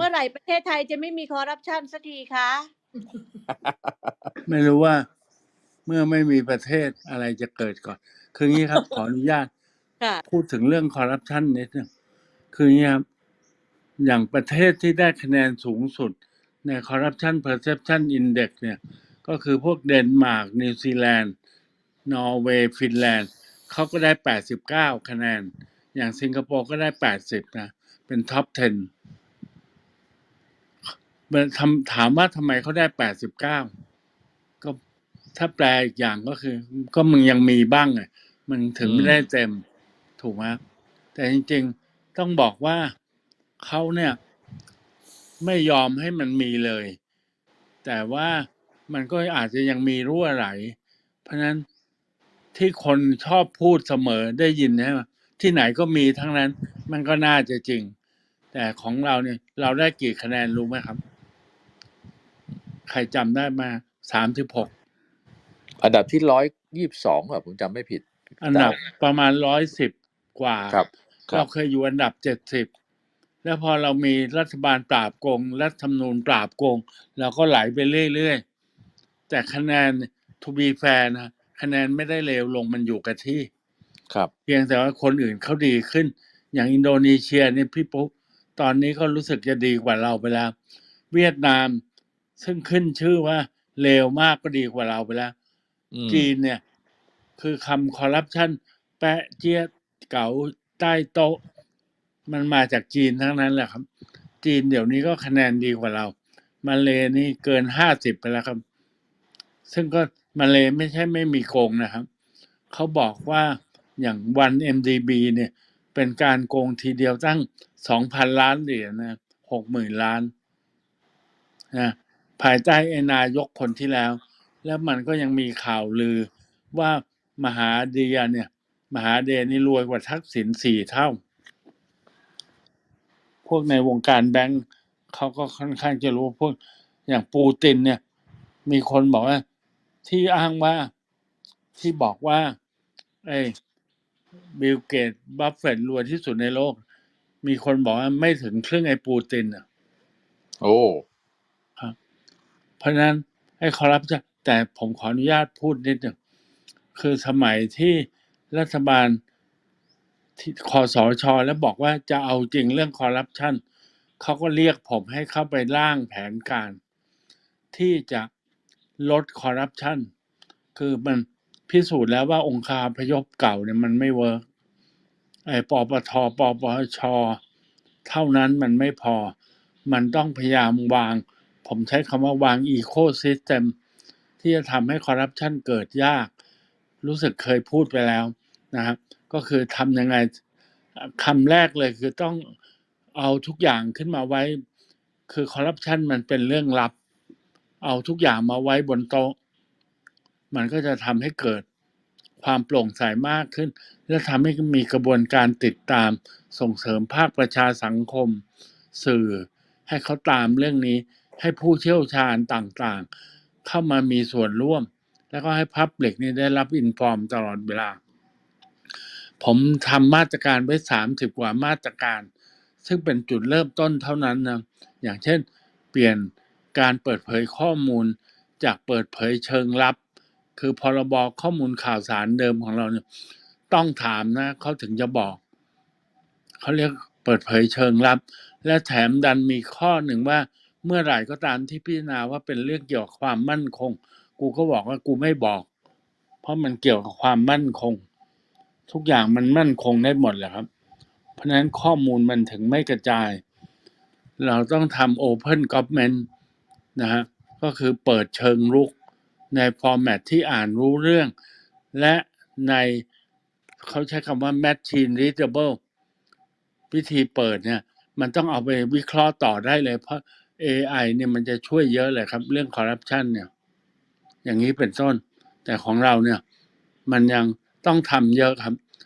เมื่อไหร่ประเทศไทยจะไม่มีคอร์รัปชันสักทีคะ ไม่รู้ว่าเมื่อไม่มีประเทศอะไรจะเกิดก่อน คืองี้ครับ ขออนุญาตค่ะ พูดถึงเรื่องคอร์รัปชันนิดนึงคืออย่างนี้ครับ อย่างประเทศที่ได้คะแนนสูงสุด ใน Corruption Perception Index เนี่ย ก็คือพวกเดนมาร์กนิวซีแลนด์นอร์เวย์ฟินแลนด์เขาก็ได้ 89 คะแนน อย่างสิงคโปร์ก็ได้ 80 นะ เป็นท็อป 10 มันทำถามว่าทำไมเขาได้89ก็ถ้าแปลอีกอย่างก็คือ ก็มึงยังมีบ้างไงมันถึงไม่ได้เต็มถูกไหมแต่จริง ๆต้องบอกว่าเขาเนี่ย ไม่ยอมให้มันมีเลย แต่ว่ามันก็อาจจะยังมีรั่วไหล เพราะฉะนั้นที่คนชอบพูดเสมอได้ยินใช่ไหมที่ไหนก็มีทั้งนั้น มันก็น่าจะจริง แต่ของเราเนี่ย เราได้กี่คะแนนรู้ไหมครับ ใครจำได้มาสามสิบหกอันดับที่ร้อยยี่สิบสองอะผมจำไม่ผิด อันดับประมาณร้อยสิบกว่าครับครัเราบเคยอยู่อันดับเจ็ดสิบแล้วพอเรามีรัฐบาลปราบโกง รัฐธรรมนูญปราบโกง เราก็ไหลไปเรื่อยๆ แต่คะแนน to be fair นะคะแนนไม่ได้เลวลงมันอยู่กับที่ ครับ เพียงแต่ว่าคนอื่นเขาดีขึ้น อย่างอินโดนีเซียเนี่ยพี่ปุ๊บตอนนี้ก็รู้สึกจะดีกว่าเราไปแล้ว เวียดนาม ซึ่งขึ้นชื่อว่าเลวมากก็ดีกว่าเราไปแล้วอืมจีนเนี่ย คือคำคอร์รัปชันแปะเจี๊ยดเก๋าใต้โต๊ะ มันมาจากจีนทั้งนั้นแหละครับ จีนเดี๋ยวนี้ก็คะแนนดีกว่าเรา มาเลนี่เกินห้าสิบไปแล้วครับ ซึ่งก็มาเลไม่ใช่ไม่มีโกงนะครับ เขาบอกว่าอย่างวัน MDB เนี่ย เป็นการโกงทีเดียวตั้งสองพันล้านเหรียญนะหกหมื่นล้านนะ ภายใต้นายกคนที่แล้ว แล้วมันก็ยังมีข่าวลือว่ามหาเดียเนี่ย มหาเดียนี่รวยกว่าทักษิณสี่เท่า พวกในวงการแบงก์เขาก็ค่อนข้างจะรู้พวกอย่างปูตินเนี่ย มีคนบอกว่า ที่อ้างว่าที่บอกว่าไอ้บิลเกตบัฟเฟตรวยที่สุดในโลก มีคนบอกว่าไม่ถึงครึ่งไอ้ปูตินอะ โอ้ เพราะนั้นไอ้คอร์รัปชันแต่ผมขออนุญาตพูดนิดหนึ่งคือสมัยที่รัฐบาลที่คอสชแล้วบอกว่าจะเอาจริงเรื่องคอร์รัปชันเขาก็เรียกผมให้เข้าไปร่างแผนการ ที่จะลดคอร์รัปชันคือมันพิสูจน์แล้วว่าองค์คาพยพเก่าเนี่ยมันไม่เวิร์กไอ้ปปทปปชเท่านั้นมันไม่พอ มันต้องพยายามวาง ผมใช้คำว่าวางอีโคซิสเต็มที่จะทำให้คอร์รัปชันเกิดยาก รู้สึกเคยพูดไปแล้วนะครับ ก็คือทำยังไงคำแรกเลยคือต้องเอาทุกอย่างขึ้นมาไว้ คือคอร์รัปชันมันเป็นเรื่องลับ เอาทุกอย่างมาไว้บนโต๊ะ มันก็จะทำให้เกิดความโปร่งใสมากขึ้น และทำให้มีกระบวนการติดตามส่งเสริมภาคประชาสังคม สื่อให้เขาตามเรื่องนี้ ให้ผู้เชี่ยวชาญต่างๆ เข้ามามีส่วนร่วม แล้วก็ให้พับเหล็กนี่ได้รับอินฟอร์มตลอดเวลา ผมทำมาตรการไว้สามสิบกว่ามาตรการ ซึ่งเป็นจุดเริ่มต้นเท่านั้นนะอย่างเช่น เปลี่ยนการเปิดเผยข้อมูลจากเปิดเผยเชิงลับ คือพรบข้อมูลข่าวสารเดิมของเราเนี่ยต้องถามนะเขาถึงจะบอก เขาเรียกเปิดเผยเชิงลับ และแถมดันมีข้อหนึ่งว่า เมื่อไหร่ก็ตามที่พิจารณาว่าเป็นเรื่องเกี่ยวกับความมั่นคง กูก็บอกว่ากูไม่บอก เพราะมันเกี่ยวกับความมั่นคง ทุกอย่างมันมั่นคงได้หมดแหละครับ เพราะฉะนั้นข้อมูลมันถึงไม่กระจาย เราต้องทำ Open Government นะฮะก็คือเปิดเชิงรุกในฟอร์แมตที่อ่านรู้เรื่อง และในเขาใช้คำว่า Machine Readable วิธีเปิดเนี่ย มันต้องเอาไปวิเคราะห์ต่อได้เลยเพราะ AI เนี่ยมันจะช่วยเยอะเลยครับ เรื่องคอร์รัปชันเนี่ย อย่างนี้เป็นต้น แต่ของเราเนี่ย มันยังต้องทำเยอะครับ